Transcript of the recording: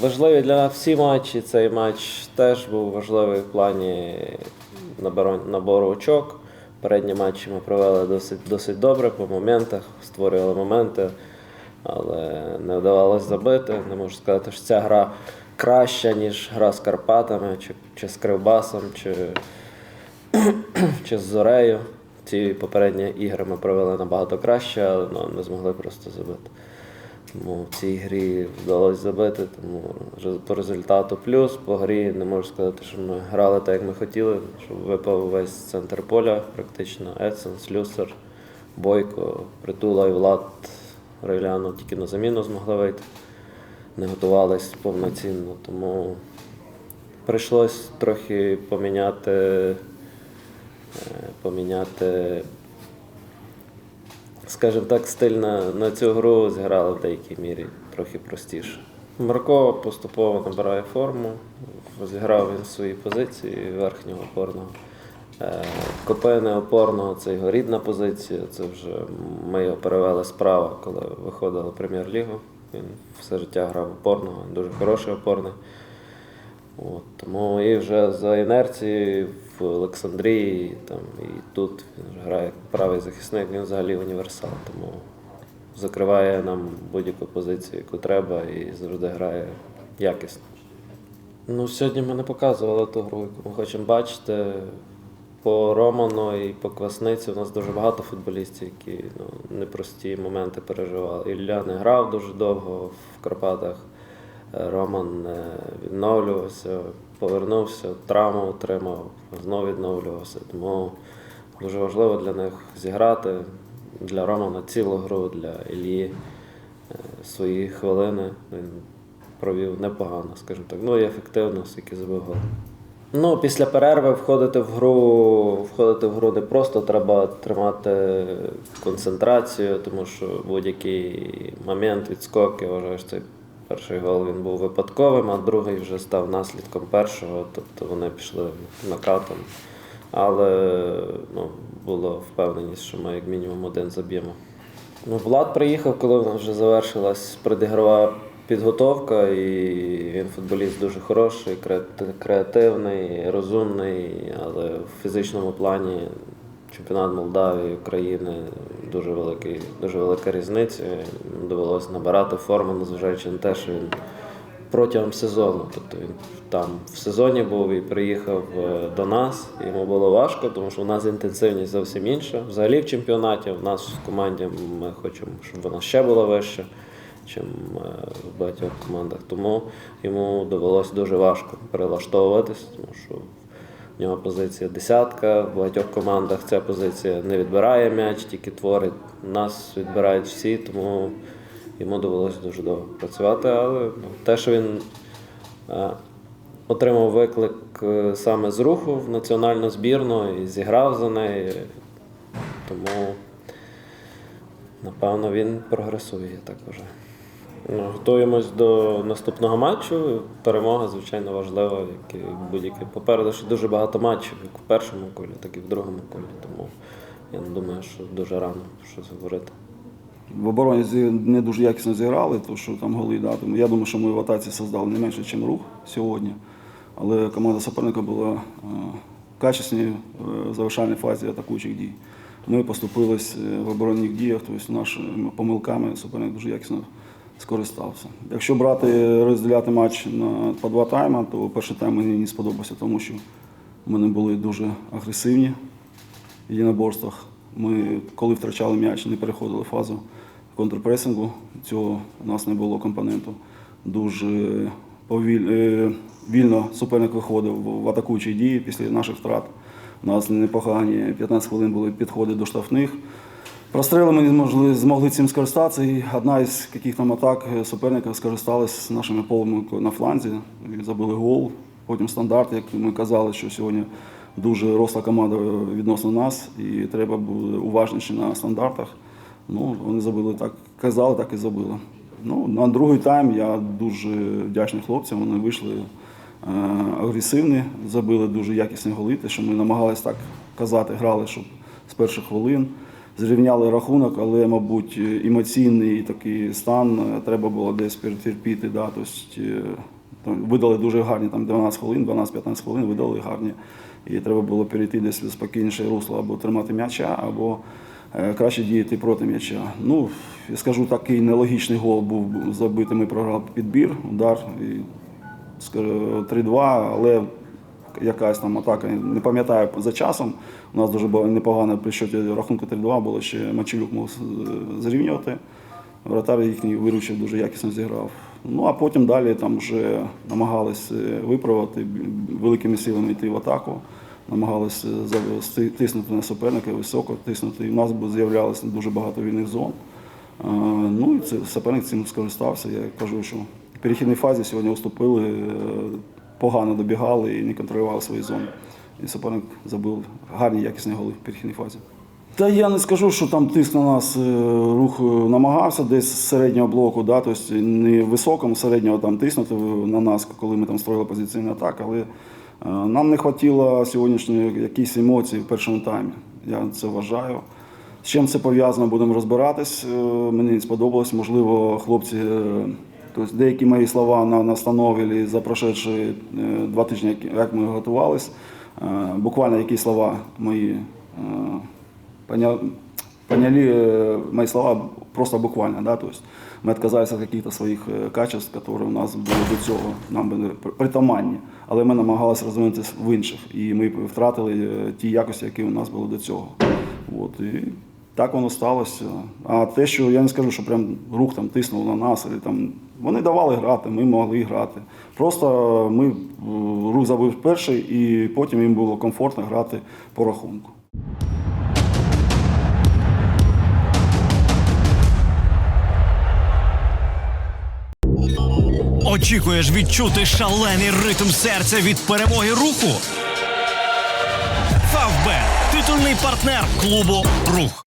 Важливі для нас всі матчі. Цей матч теж був важливий в плані набору, очок. Передні матчі ми провели досить, досить добре по моментах, створювали моменти, але не вдавалося забити. Не можу сказати, що ця гра краща, ніж гра з Карпатами, чи, чи з Кривбасом, чи, чи з Зорею. Ці попередні ігри ми провели набагато краще, але ну, не змогли просто забити. Тому в цій грі вдалося забити, тому по результату плюс, по грі не можу сказати, що ми грали так, як ми хотіли, щоб випав весь центр поля, практично Едсон, Слюсар, Бойко, Притула і Влад Рейляно тільки на заміну змогли вийти. Не готувались повноцінно, тому прийшлось трохи поміняти, е, поміняти скажімо так, стиль на, на цю гру зіграли в деякій мірі трохи простіше. Марко поступово набирає форму, зіграв він свої позиції верхнього опорного. Е, Копини опорного це його рідна позиція. Це вже ми його перевели справа, коли виходили прем'єр-лігу. Він все життя грав опорного, дуже хороший опорний. От, тому і вже за інерцією в Олександрії там, і тут він грає як правий захисник, він взагалі універсал. Тому закриває нам будь-яку позицію, яку треба, і завжди грає якісно. Ну, сьогодні ми не показували ту гру, яку ми хочемо бачити. По Роману і по Квасниці у нас дуже багато футболістів, які ну, непрості моменти переживали. Ілля не грав дуже довго в Карпатах. Роман е, відновлювався, повернувся, травму отримав, знову відновлювався. Тому дуже важливо для них зіграти для Романа цілу гру, для Іллі е, свої хвилини. Він провів непогано, скажімо так. Ну і ефективно, скільки забив. Ну, після перерви входити в гру, входити в гру не просто треба тримати концентрацію, тому що будь-який момент відскок, я вважаю, цей перший гол він був випадковим, а другий вже став наслідком першого, тобто вони пішли накатом. Але ну, була впевненість, що ми як мінімум один заб'ємо. Ну, Влад приїхав, коли в нас вже завершилась предігрова підготовка, і він футболіст дуже хороший, креативний, розумний, але в фізичному плані чемпіонат Молдавії, України дуже великий, дуже велика різниця. Довелося набирати форму, незважаючи на те, що він протягом сезону. Тобто він там в сезоні був і приїхав е, до нас. Йому було важко, тому що у нас інтенсивність зовсім інша. Взагалі в чемпіонаті в нас в команді ми хочемо, щоб вона ще була вища, ніж в багатьох командах. Тому йому довелося дуже важко перелаштовуватись, тому що в нього позиція десятка, в багатьох командах ця позиція не відбирає м'яч, тільки творить. Нас відбирають всі, тому йому довелося дуже довго працювати. Але ну, те, що він е, отримав виклик е, саме з руху в національну збірну і зіграв за неї, тому напевно він прогресує, я так вважаю. Готуємось до наступного матчу. Перемога, звичайно, важлива, як і будь-який. Попереду ще дуже багато матчів, як в першому колі, так і в другому колі. Тому я не думаю, що дуже рано щось говорити. В обороні не дуже якісно зіграли, тому що там голи да. Тому я думаю, що ми в атаці создали не менше, ніж рух сьогодні. Але команда суперника була е, качесною е, в завершальній фазі атакуючих дій. Ми поступились е, в оборонних діях, тобто нашими помилками суперник дуже якісно скористався. Якщо брати розділяти матч на по два тайми, то перший тайм мені не сподобався, тому що ми не були дуже агресивні в єдиноборствах. Ми, коли втрачали м'яч, не переходили фазу контрпресингу. Цього у нас не було компоненту. Дуже повіль... е, вільно суперник виходив в атакуючі дії після наших втрат. У нас непогані 15 хвилин були підходи до штрафних. Простріли ми не змогли, змогли цим скористатися. І одна із яких там атак е, суперника скористалась нашими полами на фланзі. І забили гол. Потім стандарт, як ми казали, що сьогодні дуже росла команда відносно нас, і треба бути уважніше на стандартах. Ну, вони забили так, казали, так і забили. Ну, на другий тайм я дуже вдячний хлопцям. Вони вийшли е, агресивні, забили дуже якісні голи, те, що ми намагалися так казати, грали, щоб з перших хвилин. Зрівняли рахунок, але, мабуть, емоційний такий стан е, треба було десь перетерпіти. Да? Тобто, видали дуже гарні там 12 хвилин, 12-15 хвилин видали гарні. І треба було перейти десь в спокійніше русло або тримати м'яча, або е, краще діяти проти м'яча. Ну, я скажу, такий нелогічний гол був забитий. Ми програли підбір, удар і скажу, 3-2, але якась там атака, не пам'ятаю за часом. У нас дуже було непогано при счеті рахунку 3-2 було ще Мачелюк мог зрівнювати. Вратар їхній виручив, дуже якісно зіграв. Ну а потім далі там вже намагались е, виправити великими силами йти в атаку, намагались е, тиснути на суперника, високо тиснути. І в нас з'являлося дуже багато вільних зон. Ну і це суперник цим скористався. Я кажу, що в перехідній фазі сьогодні уступили, е, погано добігали і не контролювали свої зони. І суперник забив гарні якісні голи в перехідній фазі. Та я не скажу, що там тиск на нас е, рух е, намагався десь з середнього блоку, да, тобто не високому, середнього там тиснути на нас, коли ми там строїли позиційний атак, але е, нам не вистачило сьогоднішньої якісь емоції в першому таймі. Я це вважаю. З чим це пов'язано, будемо розбиратись. Мені сподобалось. Можливо, хлопці, тобто деякі мої слова на настанові за прошедші е, два тижні, як- як ми готувалися, е, буквально які слова мої е, поня- поняли э, мои слова просто буквально, да, то есть мы отказались от каких-то своїх е, качеств, которые у нас були до цього, нам були при- притаманні, але ми намагалися розвинутися в інших, і ми втратили е, ті якості, які у нас були до цього. От, і так воно сталося. А те, що я не скажу, що прям рух там тиснув на нас, і там, вони давали грати, ми могли грати. Просто ми е, рух забив перший, і потім їм було комфортно грати по рахунку. Очікуєш відчути шалений ритм серця від перемоги руху? Фавбет титульний партнер клубу Рух.